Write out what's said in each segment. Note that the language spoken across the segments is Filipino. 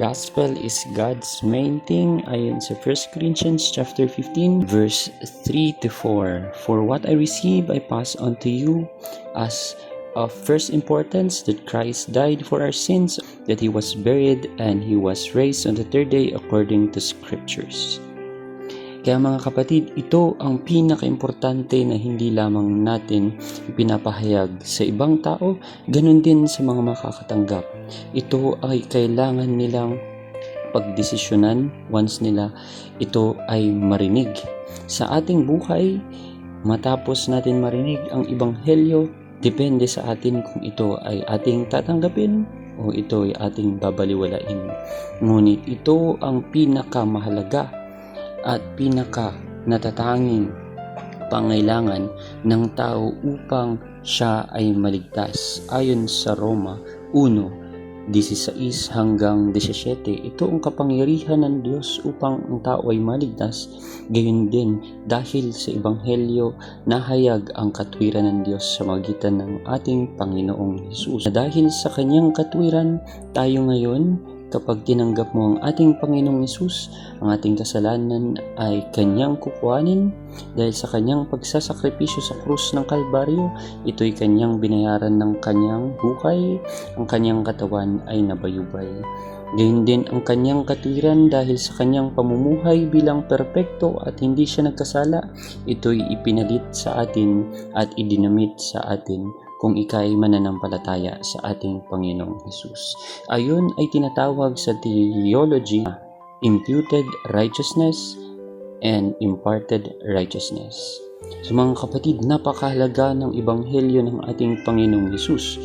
Gospel is God's main thing ayon sa 1 Corinthians chapter 15 verse 3 to 4. For what I receive I pass on to you as of first importance that Christ died for our sins, that he was buried and he was raised on the third day according to scriptures. Kaya mga kapatid, ito ang pinaka-importante na hindi lamang natin ipinapahayag sa ibang tao, ganun din sa mga makakatanggap. Ito ay kailangan nilang pagdesisyonan once nila ito ay marinig. Sa ating buhay, matapos natin marinig ang ibanghelyo, depende sa atin kung ito ay ating tatanggapin o ito ay ating babaliwalain. Ngunit ito ang pinakamahalaga at pinaka natatanging pangailangan ng tao upang siya ay maligtas. Ayon sa Roma 1:16 hanggang 17, ito ang kapangyarihan ng Diyos upang ang tao ay maligtas. Gayon din, dahil sa Ebanghelyo, nahayag ang katwiran ng Diyos sa magitan ng ating Panginoong Hesus. Dahil sa kanyang katwiran, tayo ngayon Kapag tinanggap mo ang ating Panginoong Yesus, ang ating kasalanan ay kanyang kukuhanin. Dahil sa kanyang pagsasakripisyo sa krus ng Kalbaryo, ito'y kanyang binayaran ng kanyang buhay, ang kanyang katawan ay nabayubay. Gayun din ang kanyang katwiran dahil sa kanyang pamumuhay bilang perpekto at hindi siya nagkasala, ito'y ipinalit sa atin at idinamit sa atin kung ikay mananampalataya sa ating Panginoong Hesus. Ayon ay tinatawag sa theology imputed righteousness and imparted righteousness. So mga kapatid, napakahalaga ng Ebanghelyo ng ating Panginoong Hesus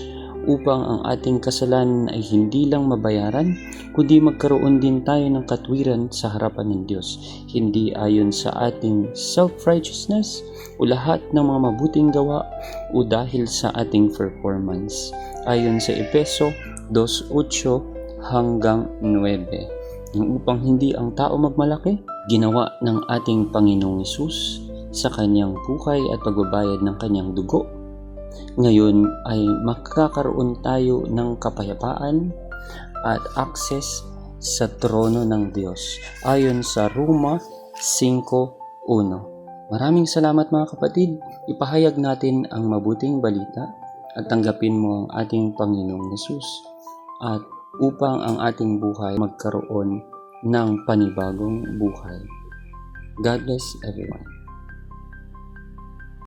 upang ang ating kasalanan ay hindi lang mabayaran, kundi magkaroon din tayo ng katwiran sa harapan ng Diyos. Hindi ayon sa ating self-righteousness o lahat ng mga mabuting gawa o dahil sa ating performance. Ayon sa Epeso 2.8 hanggang 9. Upang hindi ang tao magmalaki, ginawa ng ating Panginoong Isus sa kanyang buhay at pagbabayad ng kanyang dugo ngayon ay makakaroon tayo ng kapayapaan at access sa trono ng Diyos ayon sa Roma 5.1. Maraming salamat mga kapatid. Ipahayag natin ang mabuting balita at tanggapin mo ang ating Panginoong Yesus at upang ang ating buhay magkaroon ng panibagong buhay. God bless everyone.